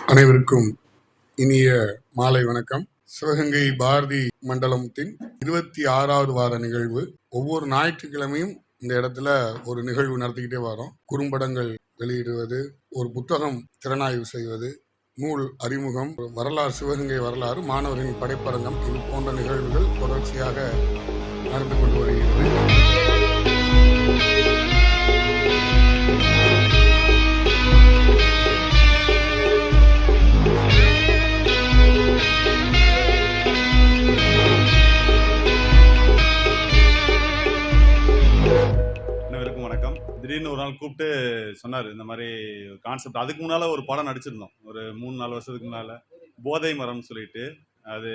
அனைவருக்கும் இனிய மாலை வணக்கம். சிவகங்கை பாரதி மண்டலத்தின் இருபத்தி ஆறாவது வார நிகழ்வு. ஒவ்வொரு ஞாயிற்றுக்கிழமையும் இந்த இடத்துல ஒரு நிகழ்வு நடத்திக்கிட்டே வரோம். குறும்படங்கள் வெளியிடுவது ஒரு புத்தகம் திறனாய்வு செய்வது நூல் அறிமுகம் வரலாறு சிவகங்கை வரலாறு மாணவர்களின் படைப்பரங்கம் இது போன்ற நிகழ்வுகள் தொடர்ச்சியாக நடந்து கொண்டு வருகிறது. திடீர்னு ஒரு நாள் கூப்பிட்டு சொன்னார் இந்த மாதிரி கான்செப்ட் அதுக்கு முன்னால் ஒரு படம் நடிச்சிருந்தோம். ஒரு மூணு நாலு வருஷத்துக்கு முன்னால். போதை மரம்னு சொல்லிட்டு. அது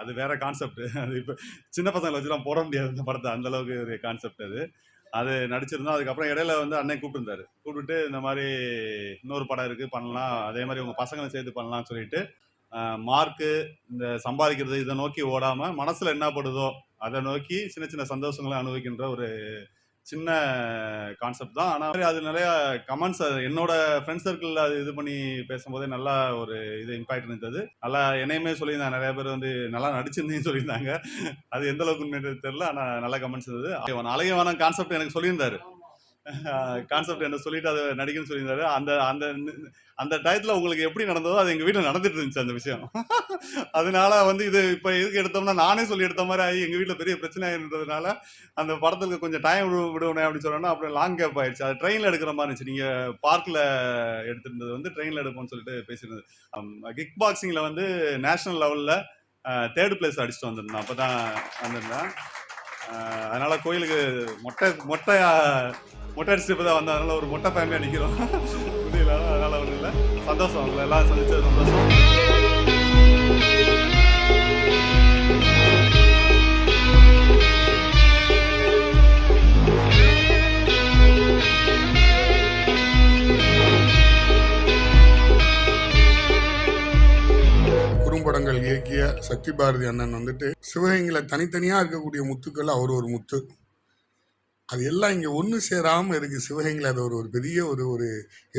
அது வேற கான்செப்ட் அது இப்போ சின்ன பசங்களை வச்சுலாம் போட முடியாது இந்த படத்தை. அந்த அளவுக்கு ஒரு கான்செப்ட் அது. அது நடிச்சிருந்தோம். அதுக்கப்புறம் இடையில வந்து அண்ணன் கூப்பிட்டுருந்தாரு. கூப்பிட்டுட்டு இந்த மாதிரி இன்னொரு படம் இருக்குது பண்ணலாம். அதே மாதிரி உங்கள் பசங்களை சேர்த்து பண்ணலாம்னு சொல்லிட்டு மார்க்கு இந்த சம்பாதிக்கிறது இதை நோக்கி ஓடாமல் மனசில் என்ன படுதோ அதை நோக்கி சின்ன சின்ன சந்தோஷங்களை அனுபவிக்கின்ற ஒரு சின்ன கான்செப்ட் தான். ஆனால் அது நிறைய கமெண்ட்ஸ் என்னோட ஃப்ரெண்ட் சர்க்கிளில் அது இது பண்ணி பேசும்போதே நல்லா ஒரு இது இம்பாக்ட் இருந்தது. நல்லா என்னையுமே சொல்லியிருந்தாங்க. நிறைய பேர் வந்து நல்லா நடிச்சிருந்தேன்னு சொல்லியிருந்தாங்க. அது எந்த அளவுக்கு தெரியல ஆனால் நல்ல கமெண்ட்ஸ் இருந்தது. அழகே வேணாம் கான்செப்ட் எனக்கு சொல்லியிருந்தாரு. கான்செப்ட் என்ன சொல்லிட்டு அதை நடிக்கணும்னு சொல்லியிருந்தாரு. அந்த அந்த அந்த டயத்தில் உங்களுக்கு எப்படி நடந்ததோ அது எங்கள் வீட்டில் நடந்துட்டு இருந்துச்சு அந்த விஷயம். அதனால வந்து இது இப்போ எதுக்கு எடுத்தோம்னா நானே சொல்லி எடுத்த மாதிரி ஆகி எங்கள் வீட்டில் பெரிய பிரச்சனை ஆகிருந்ததுனால அந்த படத்துக்கு கொஞ்சம் டைம் விடுவேன் அப்படின்னு சொன்னோன்னா அப்புறம் லாங் கேப் ஆயிடுச்சு. அது ட்ரெயினில் எடுக்கிற மாதிரி இருந்துச்சு. நீங்கள் பார்க்கில் எடுத்திருந்தது வந்து ட்ரெயினில் எடுப்போம்னு சொல்லிட்டு பேசியிருந்தது. கிக் பாக்ஸிங்கில் வந்து நேஷனல் லெவலில் தேர்ட் பிளேஸ் அடிச்சுட்டு வந்திருந்தேன் அப்போ தான் வந்திருந்தேன் அதனால் கோயிலுக்கு மொட்டை மொட்டை மொட்டை அடிச்சுட்டு இப்போ தான் வந்தேன். அதனால் ஒரு மொட்டை ஃபேமிலியாக நிற்கிறோம் முடியல அதனால் ஒன்றும் இல்லை. சந்தோஷம் உங்களை எல்லாம் சந்திச்சது சந்தோஷம். குறும்படங்கள் இயக்கிய சக்தி பாரதி அண்ணன் வந்துட்டு சிவகங்கையில் தனித்தனியாக இருக்கக்கூடிய முத்துக்கள் அவர் ஒரு முத்து. அது எல்லாம் இங்கே ஒன்று சேராமல் இருக்கு சிவகங்கையில். அது ஒரு ஒரு பெரிய ஒரு ஒரு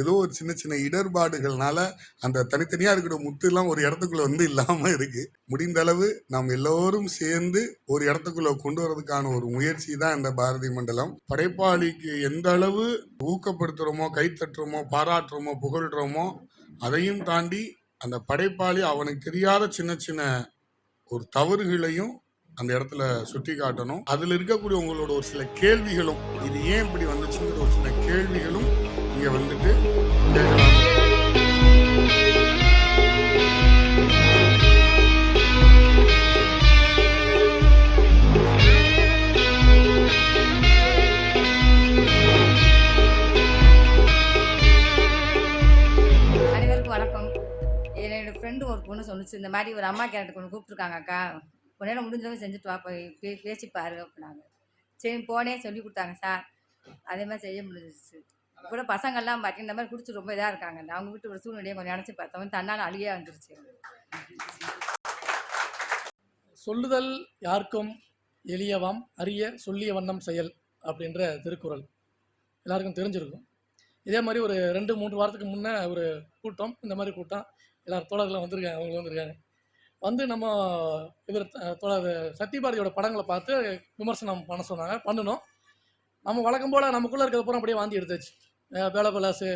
ஏதோ ஒரு சின்ன சின்ன இடர்பாடுகள்னால அந்த தனித்தனியாக இருக்கிற முத்துலாம் ஒரு இடத்துக்குள்ள வந்து இல்லாமல் இருக்கு. முடிந்த அளவு நாம் எல்லோரும் சேர்ந்து ஒரு இடத்துக்குள்ள கொண்டு வரதுக்கான ஒரு முயற்சி தான் இந்த பாரதி மண்டலம். படைப்பாளிக்கு எந்த அளவு ஊக்கப்படுத்துகிறோமோ கைத்தட்டுறோமோ பாராட்டுறோமோ புகழ்றோமோ அதையும் தாண்டி அந்த படைப்பாளி அவனுக்கு தெரியாத சின்ன சின்ன ஒரு தவறுகளையும் அந்த இடத்துல சுட்டி காட்டணும். அதுல இருக்கக்கூடிய உங்களோட ஒரு சில கேள்விகளும் இது ஏன் இப்படி வந்துச்சுங்கிற ஒரு சில கேள்விகளும் இங்க வந்துட்டு கேட்கலாம். அனைவருக்கும் வணக்கம். என்னோட ஃப்ரெண்டு ஒரு பொண்ணு சொன்னுச்சு. இந்த மாதிரி ஒரு அம்மா கேரக்டர் கொண்டு கூப்பிட்ருக்காங்க அக்கா. உடனே முடிஞ்சளவு செஞ்சுட்டு வா போய் பே பேசி பாரு அப்படின்னாங்க. சரி போனே சொல்லி கொடுத்தாங்க சார். அதே மாதிரி செய்ய முடிஞ்சிச்சு. கூட பசங்கள்லாம் பார்த்தீங்கன்னா இந்த மாதிரி குடிச்சு ரொம்ப இதாக இருக்காங்க. அவங்க வீட்டு ஒரு சூழ்நிலையை கொஞ்சம் நினச்சி பார்த்தவங்க தன்னால் அழுகையே வந்துருச்சு. சொல்லுதல் யாருக்கும் எளியவாம் அறிய சொல்லிய வண்ணம் செயல் அப்படின்ற திருக்குறள். எல்லாருக்கும் தெரிஞ்சிருக்கும். இதே மாதிரி ஒரு ரெண்டு மூன்று வாரத்துக்கு முன்னே ஒரு கூட்டம் இந்த மாதிரி கூட்டம் எல்லாரும் தோழர்கள் வந்திருக்காங்க அவங்க வந்திருக்காங்க. வந்து நம்ம இவர் சத்யபாரதியோட படங்களை பார்த்து விமர்சனம் பண்ண சொன்னாங்க பண்ணணும். நம்ம வழக்கம் போல் நமக்குள்ளே இருக்கிறத பூரா அப்படியே வாந்தி எடுத்தாச்சு. பேலபலாஸு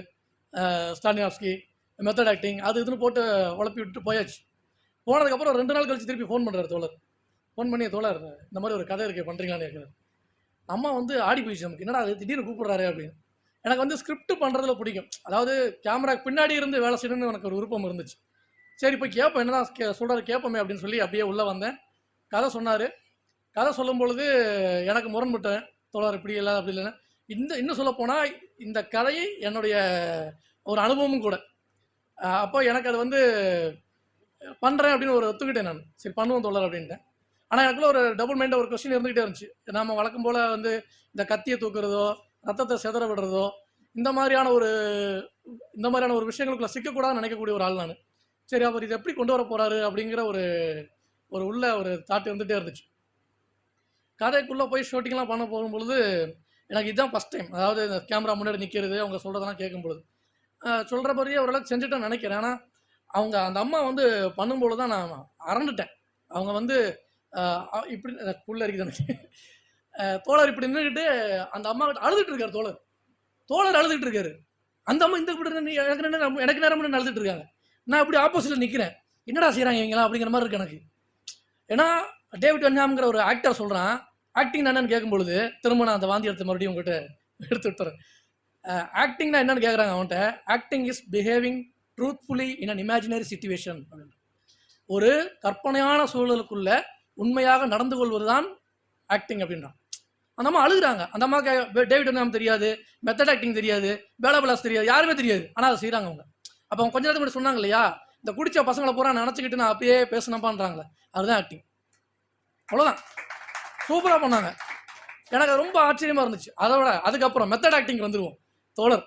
ஸ்டானியாஸ்கி மெத்தட் ஆக்டிங் அது இதுன்னு போட்டு உழப்பி விட்டு போயாச்சு. போனதுக்கப்புறம் ரெண்டு நாள் கழிச்சு திருப்பி ஃபோன் பண்ணுறாரு தோழர். ஃபோன் பண்ணி தோழர் இந்த மாதிரி ஒரு கதை இருக்குது பண்ணுறீங்களான்னு கேட்குறாரு. அம்மா வந்து ஆடி போயிடுச்சு நமக்கு. என்னடா அது திடீர்னு கூப்பிட்றாரு அப்படின்னு. எனக்கு வந்து ஸ்கிரிப்ட் பண்ணுறதுல பிடிக்கும். அதாவது கேமராக்கு பின்னாடி இருந்து வேலை செய்யணும்னு எனக்கு ஒரு விருப்பம் இருந்துச்சு. சரி இப்போ கேட்போம் என்னதான் கே சொல்கிறாரு கேட்போமே அப்படின்னு சொல்லி அப்படியே உள்ளே வந்தேன். கதை சொன்னார். கதை சொல்லும் பொழுது எனக்கு முரண்பட்டேன். தோழர் இப்படி இல்லை அப்படி இல்லைன்னா. இந்த இன்னும் சொல்லப்போனால் இந்த கதையை என்னுடைய ஒரு அனுபவமும் கூட. அப்போ எனக்கு அது வந்து பண்ணுறேன் அப்படின்னு ஒரு ஒத்துக்கிட்டேன் நான். சரி பண்ணுவோம் தோழர் அப்படின்ட்டேன். ஆனால் எனக்குள்ள ஒரு டபுள் மைண்ட் ஒரு கொஸ்டின் இருந்துகிட்டே இருந்துச்சு. நம்ம வழக்கம் போல் வந்து இந்த கத்தியை தூக்குறதோ ரத்தத்தை செதற விடுறதோ இந்த மாதிரியான ஒரு இந்த மாதிரியான ஒரு விஷயங்களுக்குள்ள சிக்கக்கூடாதுன்னு நினைக்கக்கூடிய ஒரு ஆள் நான். சரி அவர் இதை எப்படி கொண்டு வர போறாரு அப்படிங்கிற ஒரு ஒரு உள்ள ஒரு தாட் இருந்துகிட்டே இருந்துச்சு. கதைக்குள்ளே போய் ஷூட்டிங்லாம் பண்ண போகும்பொழுது எனக்கு இதுதான் ஃபஸ்ட் டைம் அதாவது இந்த கேமரா முன்னாடி நிற்கிறது அவங்க சொல்கிறதெல்லாம் கேட்கும் பொழுது சொல்கிற மாதிரியே ஓரளவுக்கு செஞ்சுட்டேன்னு நினைக்கிறேன். ஆனால் அவங்க அந்த அம்மா வந்து பண்ணும்போது தான் நான் அரண்டுட்டேன். அவங்க வந்து இப்படி புள்ள இருக்குது எனக்கு. தோழர் இப்படி நின்றுக்கிட்டு அந்த அம்மா கிட்ட அழுதுட்டு இருக்காரு தோழர். தோழர் அழுதுட்டு இருக்காரு. அந்த அம்மா இந்த இப்படி எனக்கு நேரம் எனக்கு நேரம் நின்னு அழுதுட்டு இருக்காங்க. நான் இப்படி ஆப்போசிட்டில் நிற்கிறேன் என்னடா செய்கிறாங்க இவங்களாம் அப்படிங்கிற மாதிரி இருக்கு எனக்கு. ஏன்னா டேவிட் வென்ஹாம்ங்கிற ஒரு ஆக்டர் சொல்கிறான் ஆக்டிங் என்னன்னு கேட்கும் பொழுது திரும்ப நான் அந்த வாந்தி எடுத்து மறுபடியும் உங்கள்கிட்ட எடுத்து விட்டுறேன். ஆக்டிங்னா என்னன்னு கேட்குறாங்க அவன்கிட்ட. Acting is behaving truthfully in an imaginary situation ஒரு கற்பனையான சூழலுக்குள்ள உண்மையாக நடந்து கொள்வது தான் ஆக்டிங் அப்படின்றான். அந்த அம்மா அழுகுறாங்க. அந்த அம்மாவுக்கு டேவிட் வென்ஹாம் தெரியாது மெத்தட் ஆக்டிங் தெரியாது பேலபிளாஸ் தெரியாது யாருமே தெரியாது. ஆனால் அதை செய்கிறாங்க அவங்க. அப்போ அவங்க கொஞ்ச நேரத்துக்கு முன்னாடி சொன்னாங்க இல்லையா? இந்த குடிச்ச பசங்களை பூரா நினச்சிக்கிட்டு நான் அப்பயே பேசணும்ப்பான்றாங்களே அதுதான் ஆக்டிங் அவ்வளோதான் சூப்பராக பண்ணாங்க. எனக்கு ரொம்ப ஆச்சரியமாக இருந்துச்சு. அதை விட அதுக்கப்புறம் மெத்தட் ஆக்டிங் வந்துடுவோம் தோழர்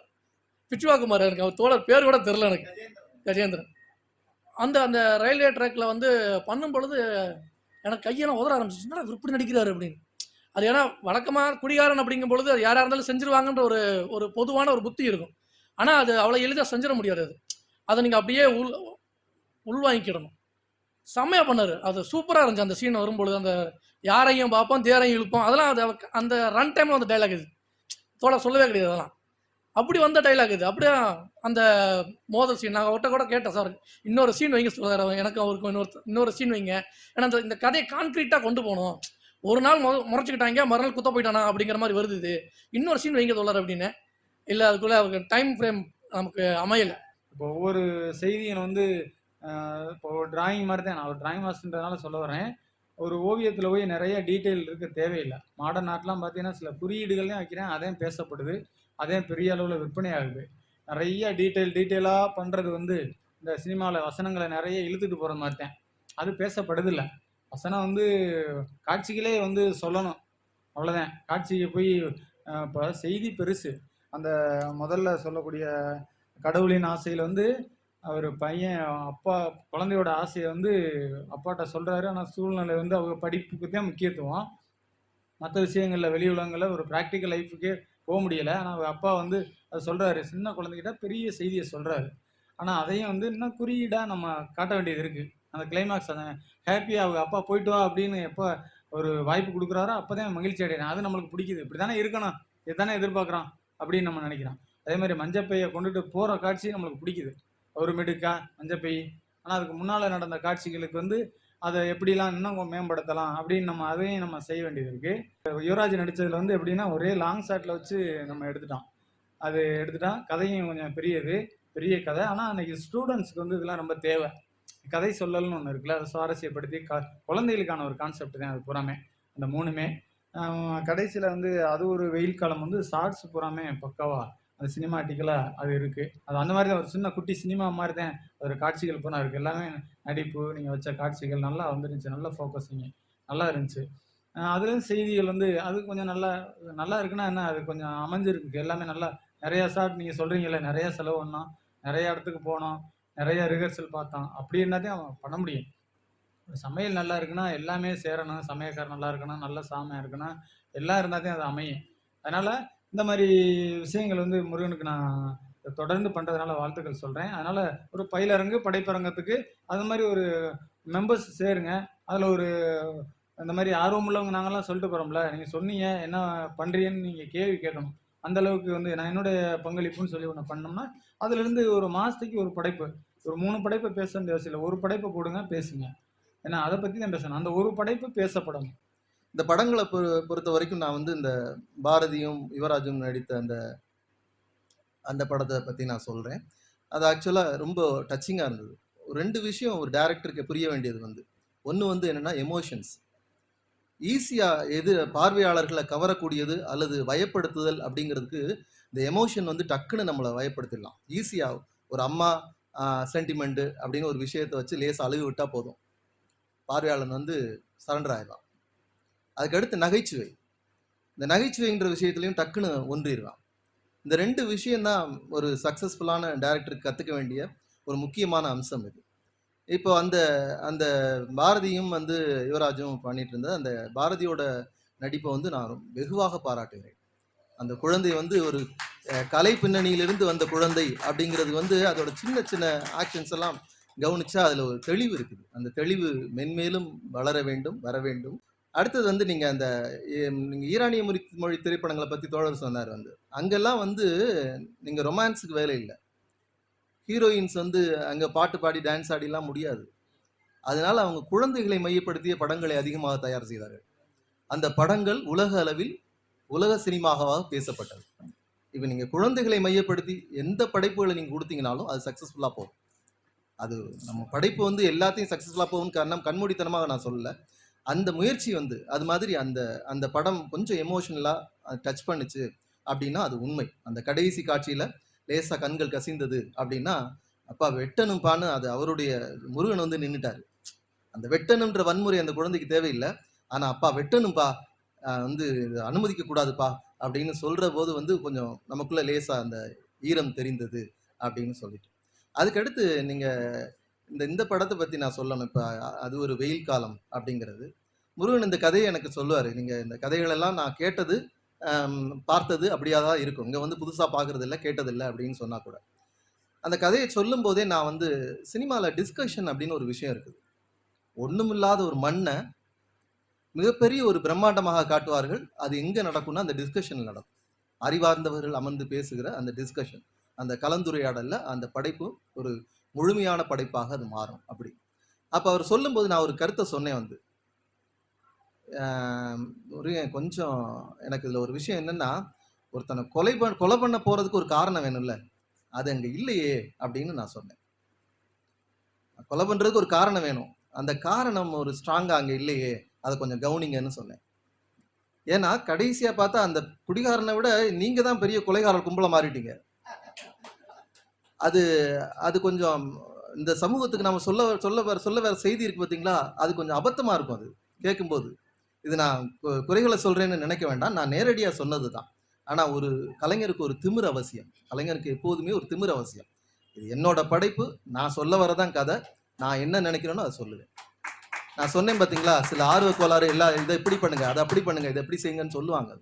பிச்சுவாக்குமார் எனக்கு அவர் தோழர் பேர் கூட தெரில எனக்கு. கஜேந்திரன். அந்த அந்த ரயில்வே ட்ராக்ல வந்து பண்ணும் பொழுது எனக்கு கையெல்லாம் உதற ஆரம்பிச்சிச்சு. என்னடா இவர் இப்படி நடிக்கிறாரு அப்படின்னு. அது ஏன்னா வழக்கமாக குடிகாரன் அப்படிங்கும் பொழுது அது யாராக இருந்தாலும் செஞ்சிருவாங்கன்ற ஒரு ஒரு பொதுவான ஒரு புத்தி இருக்கும். ஆனால் அது அவ்வளோ எளிதாக செஞ்சிட முடியாது அது. அதை நீங்கள் அப்படியே உள் உள்வாங்கிக்கிடணும். செம்மையாக பண்ணார். அது சூப்பராக இருந்துச்சு அந்த சீன் வரும்பொழுது. அந்த யாரையும் பார்ப்போம் தேரையும் இழுப்போம். அதெல்லாம் அது அந்த ரன் டைமில் அந்த டைலாக் இது. தோலை சொல்லவே கிடையாது அதெல்லாம். அப்படி வந்த டைலாக் இது. அப்படியே அந்த மோதல் சீன் நான் அவர்கிட்ட கூட கேட்டேன் சார் இன்னொரு சீன் வைங்க சொல்கிறார் எனக்கு அவருக்கு இன்னொரு இன்னொரு சீன் வைங்க. ஏன்னா அந்த இந்த கதையை கான்க்ரீட்டாக கொண்டு போகணும். ஒரு நாள் முத முறைச்சிக்கிட்டாங்க மறுநாள் குத்த போயிட்டானா? அப்படிங்கிற மாதிரி வருது இது. இன்னொரு சீன் வைங்க சொல்கிறார் அப்படின்னு. இல்லை அதுக்குள்ளே அவருக்கு டைம் ஃப்ரேம் நமக்கு அமையலை. இப்போ ஒவ்வொரு செய்தியும் வந்து இப்போ ஒரு டிராயிங் மாதிரி தான் நான் ஒரு டிராயிங் மாஸ்டர்ன்றதுனால சொல்ல வரேன் ஒரு ஓவியத்தில் போய் நிறைய டீட்டெயில் இருக்க தேவையில்லை. மாடர்ன் ஆர்ட்லாம் பார்த்தீங்கன்னா சில குறியீடுகளையும் வைக்கிறேன் அதையும் பேசப்படுது. அதையும் பெரிய அளவில் விற்பனை ஆகுது. நிறைய டீட்டெயில் டீட்டெயிலாக பண்ணுறது வந்து இந்த சினிமாவில் வசனங்களை நிறைய இழுத்துட்டு போகிற மாதிரி தான். அது பேசப்படுதில்ல. வசனம் வந்து காட்சிகளே வந்து சொல்லணும். அவ்வளோதான் காட்சிக்கு போய் இப்போ செய்தி பெருசு. அந்த முதல்ல சொல்லக்கூடிய கடவுளின் ஆசையில் வந்து அவர் பையன் அப்பா குழந்தையோட ஆசையை வந்து அப்பாட்ட சொல்கிறாரு ஆனால் சூழ்நிலை வந்து அவங்க படிப்புக்கு தான் முக்கியத்துவம். மற்ற விஷயங்களில் வெளி உலகங்களில் ஒரு ப்ராக்டிக்கல் லைஃபுக்கே போக முடியலை. ஆனால் அவங்க அப்பா வந்து அது சொல்கிறாரு சின்ன குழந்தைகிட்ட பெரிய செய்தியை சொல்கிறாரு ஆனால் அதையும் வந்து இன்னும் குறியீடாக நம்ம காட்ட வேண்டியது இருக்குது அந்த கிளைமேக்ஸ் அந்த ஹாப்பியாக அவங்க அப்பா போயிட்டு வா அப்படின்னு எப்போ ஒரு வாய்ப்பு கொடுக்குறாரோ அப்போ தான் மகிழ்ச்சி அடைகிறேன் அது நம்மளுக்கு பிடிக்குது. இப்படி தானே இருக்கணும். இதுதானே எதிர்பார்க்குறான் அப்படின்னு நம்ம நினைக்கிறோம். அதே மாதிரி மஞ்சப்பையை கொண்டுட்டு போகிற காட்சி நம்மளுக்கு பிடிக்குது. ஒரு மிடுக்கா மஞ்சப்பை. ஆனால் அதுக்கு முன்னால் நடந்த காட்சிகளுக்கு வந்து அதை எப்படிலாம் இன்னும் கொஞ்சம் மேம்படுத்தலாம் அப்படின்னு நம்ம அதையும் நம்ம செய்ய வேண்டியது இருக்குது யுவராஜ் நடித்ததில் வந்து எப்படின்னா ஒரே லாங் ஷாட்டில் வச்சு நம்ம எடுத்துட்டோம் அது எடுத்துட்டோம் கதையும் கொஞ்சம் பெரியது. பெரிய கதை. ஆனால் அன்னைக்கு ஸ்டூடெண்ட்ஸ்க்கு வந்து இதெல்லாம் ரொம்ப தேவை. கதை சொல்லல்னு ஒன்று இருக்குல்ல அதை சுவாரஸ்யப்படுத்தி க குழந்தைகளுக்கான ஒரு கான்செப்ட் தான் அது பூராமே. அந்த மூணுமே. கடைசியில் வந்து அது ஒரு வெயில் காலம் வந்து ஷார்ட்ஸ் பூராமே பக்கவாக அந்த சினிமாட்டிக்கலாக அது இருக்குது அது அந்த மாதிரி தான் ஒரு சின்ன குட்டி சினிமா மாதிரி தான் ஒரு காட்சிகள் போனால் இருக்குது எல்லாமே நடிப்பு நீங்கள் வச்ச காட்சிகள் நல்லா வந்துருந்துச்சு. நல்லா ஃபோக்கஸிங்க நல்லா இருந்துச்சு. அதுலேயும் செய்திகள் வந்து அது கொஞ்சம் நல்லா நல்லா இருக்குன்னா என்ன? அது கொஞ்சம் அமைஞ்சிருக்கு. எல்லாமே நல்லா நிறையா ஷாட் நீங்கள் சொல்கிறீங்களே நிறையா செலவு பண்ணோம். நிறைய இடத்துக்கு போனோம். நிறைய ரிஹர்சல் பார்த்தோம். அப்படி இருந்தாதான் அவன் பண்ண முடியும். ஒரு சமையல் நல்லா இருக்குன்னா எல்லாமே சேரணும். சமையல்காரர் நல்லா இருக்கணும். நல்ல சாமியாக இருக்கணும். எல்லாம் இருந்தால் அது அமையும். அதனால் இந்த மாதிரி விஷயங்கள் வந்து முருகனுக்கு நான் தொடர்ந்து பண்ணுறதுனால வாழ்த்துக்கள் சொல்கிறேன் அதனால் ஒரு பயிலரங்கு படைப்பரங்கத்துக்கு அது மாதிரி ஒரு மெம்பர்ஸ் சேருங்க. அதில் ஒரு அந்த மாதிரி ஆர்வம் உள்ளவங்க நாங்கள்லாம் சொல்லிட்டு போகிறோம்ல நீங்கள் சொன்னீங்க என்ன பண்ணுறீங்கன்னு நீங்கள் கேள்வி கேட்கணும். அந்த அளவுக்கு வந்து நான் என்னுடைய பங்களிப்புன்னு சொல்லி ஒன்று பண்ணோம்னா அதுலேருந்து ஒரு மாதத்துக்கு ஒரு படைப்பு. ஒரு மூணு படைப்பை பேச வேண்டிய அவசியம் இல்லை. ஒரு படைப்பை போடுங்க பேசுங்க. ஏன்னா அதை பற்றி தான் பேசணும். அந்த ஒரு படைப்பு பேசப்படணும். இந்த படங்களை பொ பொறுத்த வரைக்கும் நான் வந்து இந்த பாரதியும் யுவராஜும் நடித்த அந்த அந்த படத்தை பற்றி நான் சொல்கிறேன் அது ஆக்சுவலாக ரொம்ப டச்சிங்காக இருந்தது. ஒரு ரெண்டு விஷயம் ஒரு டேரக்டருக்கு புரிய வேண்டியது வந்து. ஒன்று வந்து என்னென்னா எமோஷன்ஸ் ஈஸியாக எது பார்வையாளர்களை கவரக்கூடியது அல்லது வயப்படுத்துதல் அப்படிங்கிறதுக்கு இந்த எமோஷன் வந்து டக்குன்னு நம்மளை வயப்படுத்திடலாம். ஈஸியாக ஒரு அம்மா சென்டிமெண்ட்டு அப்படின்னு ஒரு விஷயத்தை வச்சு லேசாக அழுகு விட்டால் போதும். பார்வையாளன் வந்து சரண்டர் ஆயிடலாம் அதுக்கடுத்து நகைச்சுவை. இந்த நகைச்சுவைன்ற விஷயத்துலையும் டக்குன்னு ஒன்றிடுவான் இந்த ரெண்டு விஷயந்தான் ஒரு சக்ஸஸ்ஃபுல்லான டேரக்டருக்கு கற்றுக்க வேண்டிய ஒரு முக்கியமான அம்சம் இது. இப்போ அந்த அந்த பாரதியும் வந்து யுவராஜும் பண்ணிட்டு இருந்த அந்த பாரதியோட நடிப்பை வந்து நான் வெகுவாக பாராட்டுகிறேன். அந்த குழந்தை வந்து ஒரு கலை பின்னணியிலிருந்து வந்த குழந்தை அப்படிங்கிறது வந்து அதோட சின்ன சின்ன ஆக்ஷன்ஸ் எல்லாம் கவனிச்சா அதில் ஒரு தெளிவு இருக்குது. அந்த தெளிவு மென்மேலும் வளர வேண்டும் வர வேண்டும். அடுத்தது வந்து நீங்கள் அந்த நீங்கள் ஈரானிய மொழி மொழி திரைப்படங்களை பற்றி தோழர் சொன்னார் வந்து. அங்கெல்லாம் வந்து நீங்கள் ரொமான்ஸுக்கு வேலை இல்லை. ஹீரோயின்ஸ் வந்து அங்கே பாட்டு பாடி டான்ஸ் ஆடிலாம் முடியாது. அதனால அவங்க குழந்தைகளை மையப்படுத்திய படங்களை அதிகமாக தயார் செய்தார்கள். அந்த படங்கள் உலக அளவில் உலக சினிமாவாக பேசப்பட்டது. இப்போ நீங்கள் குழந்தைகளை மையப்படுத்தி எந்த படைப்புகளை நீங்கள் கொடுத்தீங்கனாலும் அது சக்ஸஸ்ஃபுல்லாக போகும். அது நம்ம படைப்பு வந்து எல்லாத்தையும் சக்ஸஸ்ஃபுல்லாக போகும்னு காரணம் கண்மூடித்தனமாக நான் சொல்லலை. அந்த முயற்சி வந்து அது மாதிரி அந்த அந்த படம் கொஞ்சம் எமோஷனலாக டச் பண்ணுச்சு அப்படின்னா அது உண்மை. அந்த கடைசி காட்சியில் லேசாக கண்கள் கசிந்தது அப்படின்னா அப்பா வெட்டணும்பான்னு அது அவருடைய முருகன் வந்து நின்றுட்டாரு அந்த வெட்டணுன்ற வன்முறை அந்த குழந்தைக்கு தேவையில்லை. ஆனால் அப்பா வெட்டணும்பா வந்து அனுமதிக்க கூடாதுப்பா அப்படின்னு சொல்ற போது வந்து கொஞ்சம் நமக்குள்ள லேசா அந்த ஈரம் தெரிந்தது அப்படின்னு சொல்லிட்டு. அதுக்கடுத்து நீங்கள் இந்த இந்த படத்தை பற்றி நான் சொல்லணும். இப்போ அது ஒரு வெயில் காலம் அப்படிங்கிறது. முருகன் இந்த கதையை எனக்கு சொல்லுவார். நீங்கள் இந்த கதைகளெல்லாம் நான் கேட்டது பார்த்தது அப்படியா தான் இருக்கும். இங்கே வந்து புதுசாக பார்க்குறது இல்லை கேட்டதில்லை அப்படின்னு சொன்னால் கூட. அந்த கதையை சொல்லும் போதே நான் வந்து சினிமாவில் டிஸ்கஷன் அப்படின்னு ஒரு விஷயம் இருக்குது. ஒன்றுமில்லாத ஒரு மண்ணை மிகப்பெரிய ஒரு பிரம்மாண்டமாக காட்டுவார்கள். அது எங்கே நடக்கும்னா அந்த டிஸ்கஷன் நடக்கும். அறிவார்ந்தவர்கள் அமர்ந்து பேசுகிற அந்த டிஸ்கஷன் அந்த கலந்துரையாடலில் அந்த படைப்பு ஒரு முழுமையான படைப்பாக அது மாறும் அப்படி. அப்போ அவர் சொல்லும்போது நான் ஒரு கருத்தை சொன்னேன் வந்து. ஆம், ஒரு கொஞ்சம் எனக்கு இதில் ஒரு விஷயம் என்னென்னா ஒருத்தனை கொலை பண்ண கொலை பண்ண போகிறதுக்கு ஒரு காரணம் வேணும்ல அது அங்கே இல்லையே அப்படின்னு நான் சொன்னேன். கொலை பண்ணுறதுக்கு ஒரு காரணம் வேணும். அந்த காரணம் ஒரு ஸ்ட்ராங்காக அங்கே இல்லையே அதை கொஞ்சம் கவனிங்கன்னு சொன்னேன். ஏன்னா கடைசியாக பார்த்தா அந்த குடிகாரனை விட நீங்கள் தான் பெரிய கொலைகாரர் கும்பலாக மாறிட்டீங்க. அது அது கொஞ்சம் இந்த சமூகத்துக்கு நம்ம சொல்ல சொல்ல வர சொல்ல வேற செய்தி இருக்கு பார்த்தீங்களா அது கொஞ்சம் அபத்தமா இருக்கும் அது கேட்கும்போது இது நான் குறைகளை சொல்றேன்னு நினைக்க வேண்டாம். நான் நேரடியாக சொன்னது தான் ஆனால் ஒரு கலைஞருக்கு ஒரு திமிர் அவசியம். கலைஞருக்கு எப்போதுமே ஒரு திமிர் அவசியம். இது என்னோட படைப்பு. நான் சொல்ல வரதான் கதை. நான் என்ன நினைக்கிறேனோ அதை சொல்லுவேன். நான் சொன்னேன் பார்த்தீங்களா சில ஆர்வ கோளாறு எல்லா இதை இப்படி பண்ணுங்க அதை அப்படி பண்ணுங்க இதை எப்படி செய்யுங்கன்னு சொல்லுவாங்க.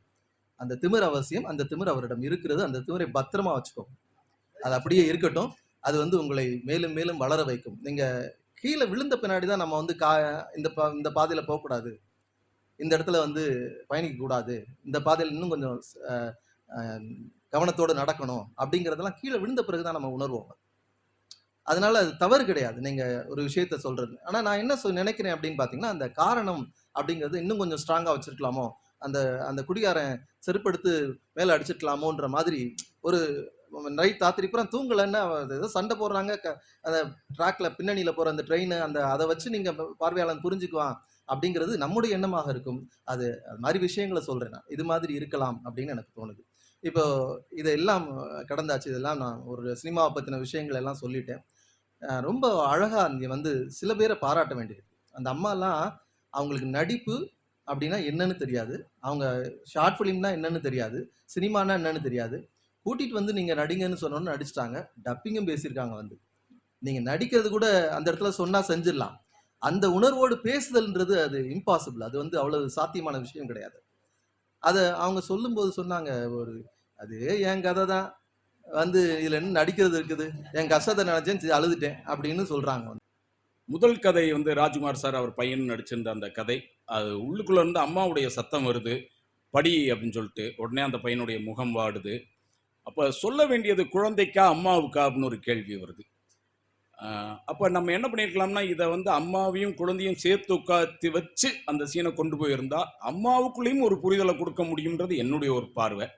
அந்த திமிர் அவசியம் அந்த திமிர் அவரிடம் இருக்கிறது அந்த திமிரை பத்திரமா வச்சுக்கோங்க. அது அப்படியே இருக்கட்டும். அது வந்து உங்களை மேலும் மேலும் வளர வைக்கும். நீங்க கீழே விழுந்த பின்னாடி தான் நம்ம வந்து கா இந்த பா இந்த பாதையில போகக்கூடாது. இந்த இடத்துல வந்து பயணிக்க கூடாது. இந்த பாதையில் இன்னும் கொஞ்சம் கவனத்தோடு நடக்கணும் அப்படிங்கிறதெல்லாம் கீழே விழுந்த பிறகு தான் நம்ம உணர்வோம். அதனால அது தவறு கிடையாது. நீங்க ஒரு விஷயத்த சொல்றது. ஆனா நான் என்ன சொல் நினைக்கிறேன் அப்படின்னு பாத்தீங்கன்னா அந்த காரணம் அப்படிங்கிறது இன்னும் கொஞ்சம் ஸ்ட்ராங்கா வச்சிருக்கலாமோ? அந்த அந்த குடிகாரன் செருப்படுத்து மேல அடிச்சிருக்கலாமோன்ற மாதிரி ஒரு நைட் ராத்திரி பூரா தூங்கலைன்னா ஏதோ சண்டை போடுறாங்க. க- அந்த ட்ராக்ல பின்னணியில போற அந்த ட்ரெயின் அந்த அதை வச்சு நீங்க பார்வையாளன் புரிஞ்சுக்குவான் அப்படிங்கிறது நம்முடைய எண்ணமாக இருக்கும். அது அது மாதிரி விஷயங்களை சொல்றேன் நான். இது மாதிரி இருக்கலாம் அப்படின்னு எனக்கு தோணுது. இப்போ இதெல்லாம் கடந்தாச்சு. இதெல்லாம் நான் ஒரு சினிமாவை பற்றின விஷயங்கள் எல்லாம் சொல்லிட்டேன். ரொம்ப அழகா இங்க வந்து சில பேரை பாராட்ட வேண்டியது. அந்த அம்மாலாம் அவங்களுக்கு நடிப்பு அப்படின்னா என்னன்னு தெரியாது. அவங்க ஷார்ட் ஃபிலிம்னா என்னன்னு தெரியாது. சினிமானா என்னன்னு தெரியாது. கூட்டிட்டு வந்து நீங்க நடிங்கன்னு சொன்னோன்னு நடிச்சிட்டாங்க. டப்பிங்கும் பேசியிருக்காங்க வந்து. நீங்க நடிக்கிறது கூட அந்த இடத்துல சொன்னா செஞ்சிடலாம். அந்த உணர்வோடு பேசுதல்ன்றது அது இம்பாசிபிள் அது வந்து அவ்வளவு சாத்தியமான விஷயம் கிடையாது. அதை அவங்க சொல்லும்போது சொன்னாங்க ஒரு அது என் கதை தான். வந்து இதுல என்ன நடிக்கிறது இருக்குது? என் கஷ்டத்தை நினைச்சேன் அழுதுட்டேன் அப்படின்னு சொல்றாங்க வந்து. முதல் கதை வந்து ராஜ்குமார் சார் அவர் பையன் நடிச்சிருந்த அந்த கதை. அது உள்ளுக்குள்ள இருந்து அம்மாவுடைய சத்தம் வருது. படி அப்படின்னு சொல்லிட்டு உடனே அந்த பையனுடைய முகம் வாடுது. அப்போ சொல்ல வேண்டியது குழந்தைக்கா அம்மாவுக்கா அப்படின்னு ஒரு கேள்வி வருது. அப்போ நம்ம என்ன பண்ணியிருக்கலாம்னா இதை வந்து அம்மாவையும் குழந்தையும் சேர்த்து உட்காத்தி வச்சு அந்த சீனை கொண்டு போயிருந்தா அம்மாவுக்குள்ளேயும் ஒரு புரிதலை கொடுக்க முடியுன்றது என்னுடைய ஒரு பார்வை.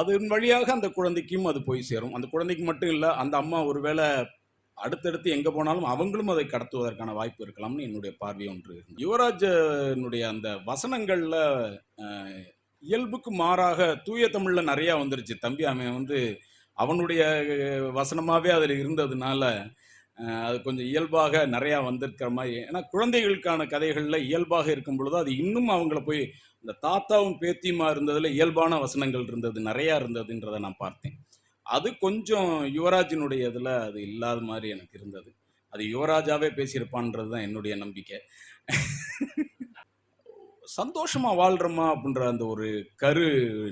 அதன் வழியாக அந்த குழந்தைக்கும் அது போய் சேரும். அந்த குழந்தைக்கு மட்டும் இல்லை அந்த அம்மா ஒருவேளை அடுத்தடுத்து எங்கே போனாலும் அவங்களும் அதை கடத்துவதற்கான வாய்ப்பு இருக்கலாம்னு என்னுடைய பார்வை ஒன்று இருக்கு. யுவராஜனுடைய அந்த வசனங்களில் இயல்புக்கு மாறாக தூய தமிழில் நிறையா வந்துருச்சு. தம்பி அவன் வந்து அவனுடைய வசனமாகவே அதில் இருந்ததுனால அது கொஞ்சம் இயல்பாக நிறையா வந்திருக்கிற மாதிரி. ஏன்னா குழந்தைகளுக்கான கதைகளில் இயல்பாக இருக்கும் பொழுது அது இன்னும் அவங்கள போய் இந்த தாத்தாவும் பேத்தியுமா இருந்ததில் இயல்பான வசனங்கள் இருந்தது நிறையா இருந்ததுன்றதை நான் பார்த்தேன். அது கொஞ்சம் யுவராஜினுடைய இதில் அது இல்லாத மாதிரி எனக்கு இருந்தது. அது யுவராஜாவே பேசியிருப்பான்றது தான் என்னுடைய நம்பிக்கை. சந்தோஷமா வாழ்றோமா அப்படின்ற அந்த ஒரு கரு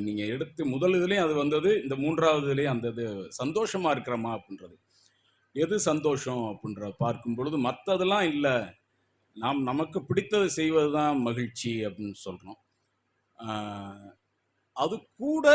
நீங்க எடுத்து முதல் இதுலயும் அது வந்தது இந்த மூன்றாவது இதுலயும் அந்த இது சந்தோஷமா இருக்கிறோமா அப்படின்றது. எது சந்தோஷம் அப்படின்ற பார்க்கும் பொழுது மற்றதெல்லாம் இல்லை. நாம் நமக்கு பிடித்ததை செய்வது தான் மகிழ்ச்சி அப்படின்னு சொல்கிறோம் அது கூட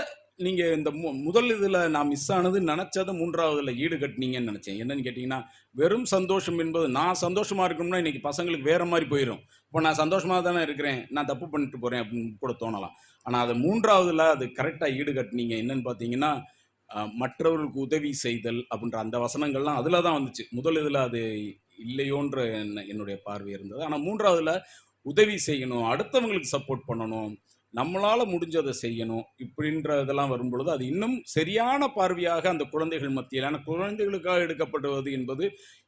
நீங்கள் இந்த மு முதல் இதில் நான் மிஸ் ஆனது நினச்சதை மூன்றாவதுல ஈடு கட்டினீங்கன்னு நினச்சேன். என்னன்னு கேட்டீங்கன்னா வெறும் சந்தோஷம் என்பது நான் சந்தோஷமாக இருக்கணும்னா இன்றைக்கி பசங்களுக்கு வேற மாதிரி போயிடும் இப்போ நான் சந்தோஷமா தானே இருக்கிறேன் நான் தப்பு பண்ணிட்டு போகிறேன் அப்படின்னு கூட தோணலாம். ஆனால் அது மூன்றாவதுல அது கரெக்டாக ஈடு கட்டினீங்க. என்னன்னு பார்த்தீங்கன்னா மற்றவர்களுக்கு உதவி செய்தல் அப்படின்ற அந்த வசனங்கள்லாம் அதில் தான் வந்துச்சு. முதல் இதில் அது இல்லையோன்ற என்னுடைய பார்வை இருந்தது. ஆனால் மூன்றாவதுல உதவி செய்யணும் அடுத்தவங்களுக்கு சப்போர்ட் பண்ணணும் நம்மளால முடிஞ்சதை செய்யணும் இப்படின்ற இதெல்லாம் வரும்பொழுது அது இன்னும் சரியான பார்வையாக அந்த குழந்தைகள் மத்தியில் ஆனால் குழந்தைகளுக்காக எடுக்கப்படுவது என்பது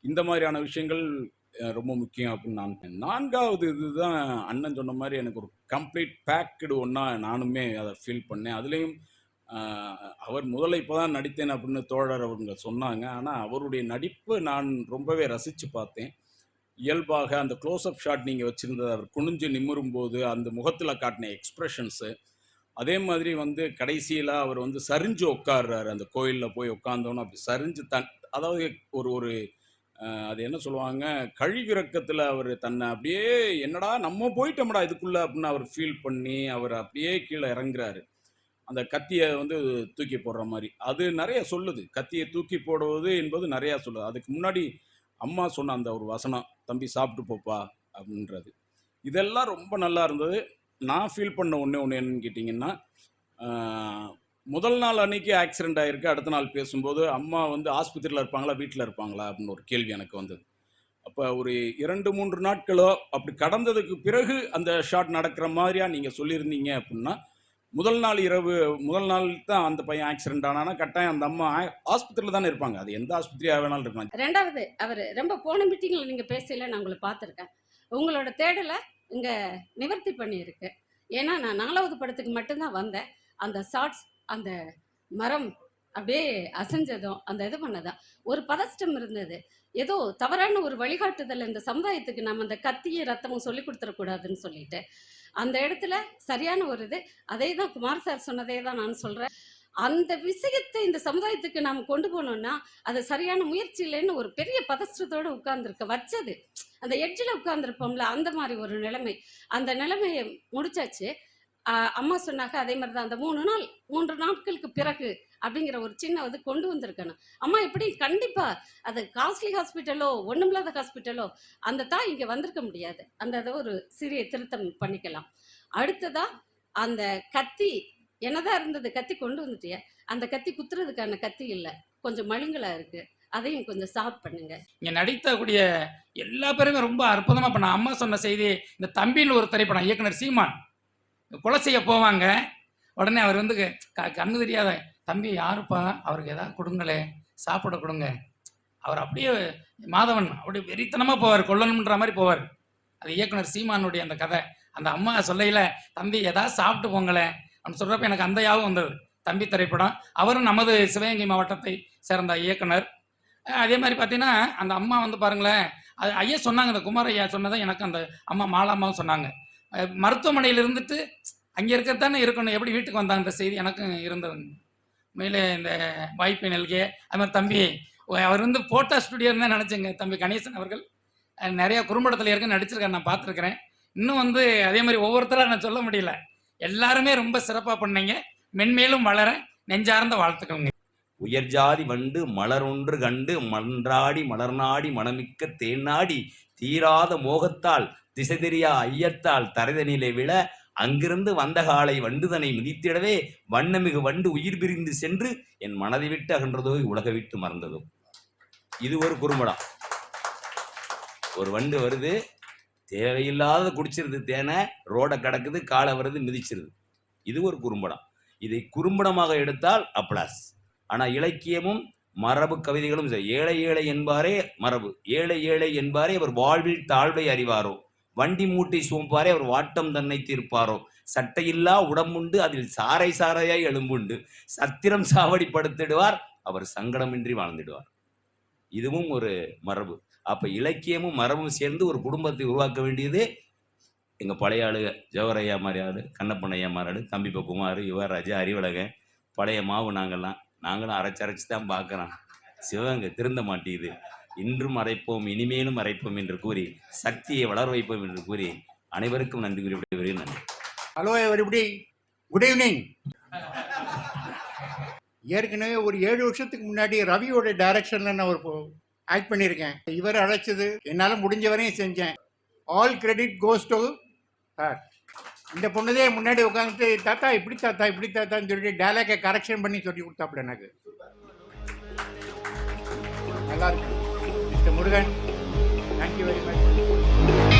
இந்த மாதிரியான விஷயங்கள் ரொம்ப முக்கியம் அப்படின்னு நான் நான்காவது இதுதான் அண்ணன் சொன்ன மாதிரி எனக்கு ஒரு கம்ப்ளீட் பேக்கடு ஒன்றா நானுமே அதை ஃபீல் பண்ணேன். அதுலேயும் அவர் முதல்ல இப்போ தான் நடித்தேன் அப்படின்னு தோழர் அவங்க சொன்னாங்க. ஆனால் அவருடைய நடிப்பை நான் ரொம்பவே ரசித்து பார்த்தேன். இயல்பாக அந்த க்ளோஸ்அப் ஷாட் நீங்கள் வச்சுருந்தது அவர் குனிஞ்சு நிமிரும் போது அந்த முகத்தில் காட்டின எக்ஸ்ப்ரெஷன்ஸு அதே மாதிரி வந்து கடைசியில் அவர் வந்து சரிஞ்சு உட்காடுறாரு அந்த கோயிலில் போய் உட்காந்தோன்னு அப்படி சரிஞ்சு தன் அதாவது ஒரு ஒரு அது என்ன சொல்லுவாங்க? கழிவிறக்கத்தில் அவர் தன்னை அப்படியே என்னடா நம்ம போயிட்டோம்டா இதுக்குள்ளே அப்படின்னு அவர் ஃபீல் பண்ணி அவர் அப்படியே கீழே இறங்குறாரு. அந்த கத்தியை வந்து தூக்கி போடுற மாதிரி. அது நிறைய சொல்லுது. கத்தியை தூக்கி போடுவது என்பது நிறையா சொல்லுது. அதுக்கு முன்னாடி அம்மா சொன்ன அந்த ஒரு வசனம் தம்பி சாப்பிட்டு போப்பா அப்படின்றது. இதெல்லாம் ரொம்ப நல்லா இருந்தது. நான் ஃபீல் பண்ண ஒன்று ஒன்று என்னன்னு கேட்டிங்கன்னா முதல் நாள் அன்னைக்கு ஆக்சிடென்ட் ஆகிருக்கு அடுத்த நாள் பேசும்போது அம்மா வந்து ஆஸ்பத்திரியில் இருப்பாங்களா வீட்டில் இருப்பாங்களா அப்படின்னு ஒரு கேள்வி எனக்கு வந்தது. அப்போ ஒரு இரண்டு மூன்று நாட்களோ அப்படி கடந்ததுக்கு பிறகு அந்த ஷாட் நடக்கிற மாதிரியா நீங்கள் சொல்லியிருந்தீங்க அப்படின்னா முதல் நாள் இரவு முதல் நாள் தான் அந்த பையன் ஆக்சிடென்ட் ஆனா கட்டாயம் அந்த அம்மா ஆஸ்பத்திரியில் தானே இருப்பாங்க. அது எந்த ஆஸ்பத்திரியாக வேணாலும் இருப்பாங்க. ரெண்டாவது அவர் ரொம்ப போன மீட்டிங்ல நீங்க பேசல நான் உங்களை பார்த்துருக்கேன். உங்களோட தேடலை இங்க நிவர்த்தி பண்ணியிருக்கு. ஏன்னா நான் நாலாவது படத்துக்கு மட்டும்தான் வந்தேன். அந்த ஷார்ட்ஸ் அந்த மரம் அப்படியே அசைஞ்சதும் அந்த இது பண்ணதான் ஒரு பதஷ்டம் இருந்தது. ஏதோ தவறான ஒரு வழிகாட்டுதல் இந்த சமுதாயத்துக்கு நம்ம அந்த கத்தியை ரத்தமும் சொல்லி கொடுத்துடக்கூடாதுன்னு சொல்லிட்டு அந்த இடத்துல சரியான ஒரு இது அதே தான் குமார் சார் சொன்னதே தான் நான் சொல்கிறேன் அந்த விஷயத்தை இந்த சமுதாயத்துக்கு நாம் கொண்டு போனோம்னா அது சரியான முயற்சி இல்லைன்னு ஒரு பெரிய பதற்றத்தோட உட்கார்ந்துருக்க வச்சது. அந்த எட்ஜில் உட்கார்ந்துருப்போம்ல அந்த மாதிரி ஒரு நிலைமை. அந்த நிலைமையை முடிச்சாச்சு. அம்மா சொன்னாங்க அதே மாதிரி தான் அந்த மூணு நாள் மூன்று நாட்களுக்கு பிறகு அப்படிங்கிற ஒரு சின்ன வந்து கொண்டு வந்திருக்கணும். அம்மா எப்படி? கண்டிப்பா அது காஸ்ட்லி ஹாஸ்பிட்டலோ ஒண்ணுமில்லாத ஹாஸ்பிட்டலோ அந்த தான் இங்க வந்திருக்க முடியாது. அந்த இதை ஒரு சிறிய திருத்தம் பண்ணிக்கலாம். அடுத்ததா அந்த கத்தி என்னதான் இருந்தது? கத்தி கொண்டு வந்துட்டிய? அந்த கத்தி குத்துறதுக்கான கத்தி இல்லை. கொஞ்சம் மழுங்கலா இருக்கு. அதையும் கொஞ்சம் சாப் பண்ணுங்க. இங்கே நடித்தக்கூடிய எல்லா பேருமே ரொம்ப அற்புதமாக பண்ண அம்மா சொன்ன செய்தி இந்த தம்பின்னு ஒரு திரைப்படம் இயக்குனர் சீமான். கொலை செய்ய போவாங்க. உடனே அவர் வந்து க- கண்ணு தெரியாத தம்பி யாருப்பா? அவருக்கு ஏதாவது கொடுங்களே சாப்பிட கொடுங்க. அவர் அப்படியே மாதவன் அப்படியே வெறித்தனமாக போவார் கொல்லணுன்ற மாதிரி போவார். அது இயக்குனர் சீமானுடைய அந்த கதை. அந்த அம்மா சொல்லையில் தம்பி ஏதாவது சாப்பிட்டு போங்களேன் அப்படின்னு சொல்கிறப்ப எனக்கு அந்த யாவும் வந்தது. தம்பி திரைப்படம். அவரும் நமது சிவகங்கை மாவட்டத்தை சேர்ந்த இயக்குனர். அதே மாதிரி பார்த்தீங்கன்னா அந்த அம்மா வந்து பாருங்களேன் அது ஐயா சொன்னாங்க அந்த குமார் ஐயா சொன்னதை எனக்கு அந்த அம்மா மாலாமாவும் சொன்னாங்க. மருத்துவமனையில் இருந்துட்டு அங்கே இருக்கத்தானே தானே இருக்கணும். எப்படி வீட்டுக்கு வந்தாங்கன்ற செய்தி எனக்கும் இருந்தது மேலே இந்த வாய்ப்பை நல்கிய அது மாதிரி தம்பி அவர் வந்து போட்டோ ஸ்டுடியோன்னு தான் நினச்சேங்க. தம்பி கணேசன் அவர்கள் நிறையா நிறைய குறும்படத்தில் ஏற்கனவே நடிச்சிருக்காரு நான் பார்த்துருக்குறேன். இன்னும் வந்து அதே மாதிரி ஒவ்வொருத்தராக நான் சொல்ல முடியல. எல்லாருமே ரொம்ப சிறப்பாக பண்ணீங்க. மென்மேலும் வளர நெஞ்சார்ந்த வாழ்த்துக்கள்ங்க. உயர்ஜாதி வண்டு மலரொன்று கண்டு மன்றாடி மலர்நாடி மணமிக்க தேனாடி தீராத மோகத்தால் திசை தெரியா ஐயத்தால் தரைதனிலே விழ அங்கிருந்து வந்த காலை வண்டுதனை மிதித்திடவே வண்ணமிகு வண்டு உயிர் பிரிந்து சென்று என் மனதை விட்டு அகன்றதோ உலக விட்டு மறந்ததோ. இது ஒரு குறும்படம். ஒரு வண்டு வருது தேவையில்லாத குடிச்சிருது தேனை ரோடை கடக்குது காலை வருது மிதிச்சிருது. இது ஒரு குறும்படம். இதை குறும்படமாக எடுத்தால் அப்ளாஸ். ஆனால் இலக்கியமும் மரபு கவிதைகளும் ஏழை ஏழை என்பாரே மரபு. ஏழை ஏழை என்பாரே அவர் வாழ்வில் தாழ்வை அறிவாரோ? வண்டி மூட்டை சுமப்பாரே அவர் வாட்டம் தன்னை தீர்ப்பாரோ? சட்டையில்லா உடம்புண்டு அதில் சாறை சாறையாய் எலும்புண்டு. சத்திரம் சாவடி படுத்திடுவார் அவர் சங்கடமின்றி வாழ்ந்துடுவார். இதுவும் ஒரு மரபு. அப்ப இலக்கியமும் மரபும் சேர்ந்து ஒரு குடும்பத்தை உருவாக்க வேண்டியது எங்க பழைய ஆளு ஜவஹரையா மாதிரி ஆளு கண்ணப்பன் மாதிரி ஆளு தம்பி பக்குமாறு குமார் யுவராஜ் அறிவழகன் பழைய மாவு நாங்கள்லாம் நாங்களும் அரைச்சு அரைச்சு தான் பார்க்குறோம். சிவகங்கை திருந்த மாட்டேங்குது. இன்றும் மறைப்போம் இனிமேலும் மறைப்போம் என்று கூறி சக்தியை வளர வைப்போம் என்று கூறி அனைவருக்கும் நன்றி கூறி விடைபெறுகிறேன். நன்றி. ஹலோ எவரிபடி குட் ஈவினிங் ஏற்கனவே ஒரு ஏழு வருஷத்துக்கு முன்னாடி ரவியோட டைரக்ஷனில் நான் ஒரு ஆக்ட் பண்ணியிருக்கேன். இவர் அழைச்சது என்னால் முடிஞ்ச வரையும் செஞ்சேன். All credit goes to sir. இந்த பொண்ணுதே முன்னாடி உட்காந்துட்டு தாத்தா இப்படி தாத்தா இப்படி தாத்தான்னு சொல்லிட்டு டேலாக்கை கரெக்ஷன் பண்ணி சொல்லி கொடுத்தாப்புல எனக்கு. நல்லா இருக்கு. Mister Murugan thank you very much